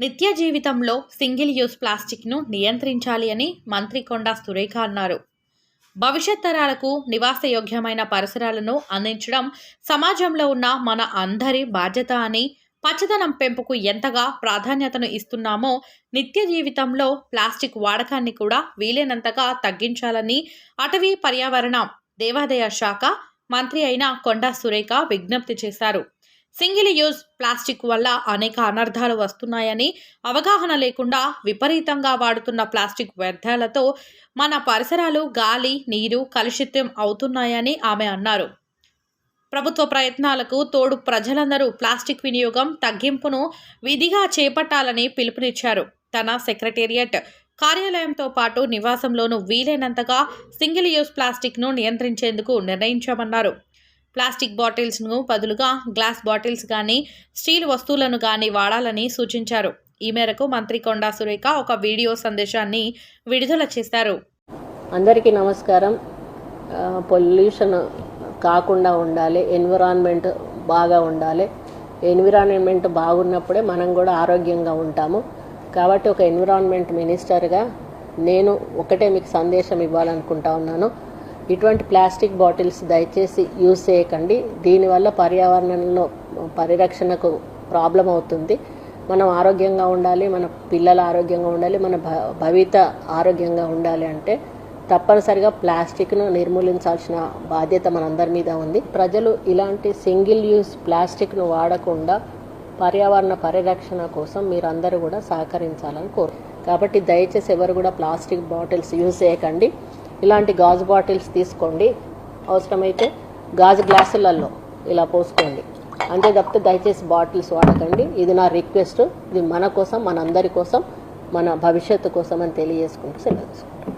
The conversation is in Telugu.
నిత్య జీవితంలో సింగిల్ యూస్ ప్లాస్టిక్ను నియంత్రించాలి అని మంత్రి కొండా సురేఖ అన్నారు. భవిష్యత్ తరాలకు నివాసయోగ్యమైన పరిసరాలను అందించడం సమాజంలో ఉన్న మన అందరి బాధ్యత అని పచ్చదనం పెంపుకు ఎంతగా ప్రాధాన్యతను ఇస్తున్నామో నిత్య జీవితంలో ప్లాస్టిక్ వాడకాన్ని కూడా వీలైనంతగా తగ్గించాలని అటవీ పర్యావరణ దేవాదాయ శాఖ మంత్రి అయిన కొండా సురేఖ విజ్ఞప్తి చేశారు. సింగిల్ యూజ్ ప్లాస్టిక్ వల్ల అనేక అనర్థాలు వస్తున్నాయని అవగాహన లేకుండా విపరీతంగా వాడుతున్న ప్లాస్టిక్ వ్యర్థాలతో మన పరిసరాలు గాలి నీరు కలుషితం అవుతున్నాయని ఆమె అన్నారు. ప్రభుత్వ ప్రయత్నాలకు తోడు ప్రజలందరూ ప్లాస్టిక్ వినియోగం తగ్గింపును విధిగా చేపట్టాలని పిలుపునిచ్చారు. తన సెక్రటేరియట్ కార్యాలయంతో పాటు నివాసంలోనూ వీలైనంతగా సింగిల్ యూజ్ ప్లాస్టిక్ను నియంత్రించేందుకు నిర్ణయించామన్నారు. ప్లాస్టిక్ బాటిల్స్ను బదులుగా గ్లాస్ బాటిల్స్ కానీ స్టీల్ వస్తువులను కానీ వాడాలని సూచించారు. ఈ మేరకు మంత్రి కొండా సురేఖ ఒక వీడియో సందేశాన్ని విడుదల చేశారు. అందరికీ నమస్కారం. పొల్యూషన్ కాకుండా ఉండాలి ఎన్విరాన్మెంట్ బాగా ఉండాలి. ఎన్విరాన్మెంట్ బాగున్నప్పుడే మనం కూడా ఆరోగ్యంగా ఉంటాము. కాబట్టి ఒక ఎన్విరాన్మెంట్ మినిస్టర్గా నేను ఒకటే మీకు సందేశం ఇవ్వాలనుకుంటా ఉన్నాను. ఇటువంటి ప్లాస్టిక్ బాటిల్స్ దయచేసి యూజ్ చేయకండి. దీనివల్ల పర్యావరణంలో పరిరక్షణకు ప్రాబ్లం అవుతుంది. మనం ఆరోగ్యంగా ఉండాలి మన పిల్లల ఆరోగ్యంగా ఉండాలి మన భ- భవిత ఆరోగ్యంగా ఉండాలి అంటే తప్పనిసరిగా ప్లాస్టిక్ను నిర్మూలించాల్సిన బాధ్యత మనందరి మీద ఉంది. ప్రజలు ఇలాంటి సింగిల్ యూజ్ ప్లాస్టిక్ను వాడకుండా పర్యావరణ పరిరక్షణ కోసం మీరందరూ కూడా సహకరించాలని కోరు కాబట్టి దయచేసి ఎవరు కూడా ప్లాస్టిక్ బాటిల్స్ యూజ్ చేయకండి. ఇలాంటి గాజు బాటిల్స్ తీసుకోండి. అవసరమైతే గాజు గ్లాసులలో ఇలా పోసుకోండి. అంతే తప్పితే దయచేసి బాటిల్స్ వాడకండి. ఇది నా రిక్వెస్ట్. ఇది మన కోసం మనందరి కోసం మన భవిష్యత్తు కోసం అని తెలియజేసుకుంటూ సెలవు తీసుకుంటాం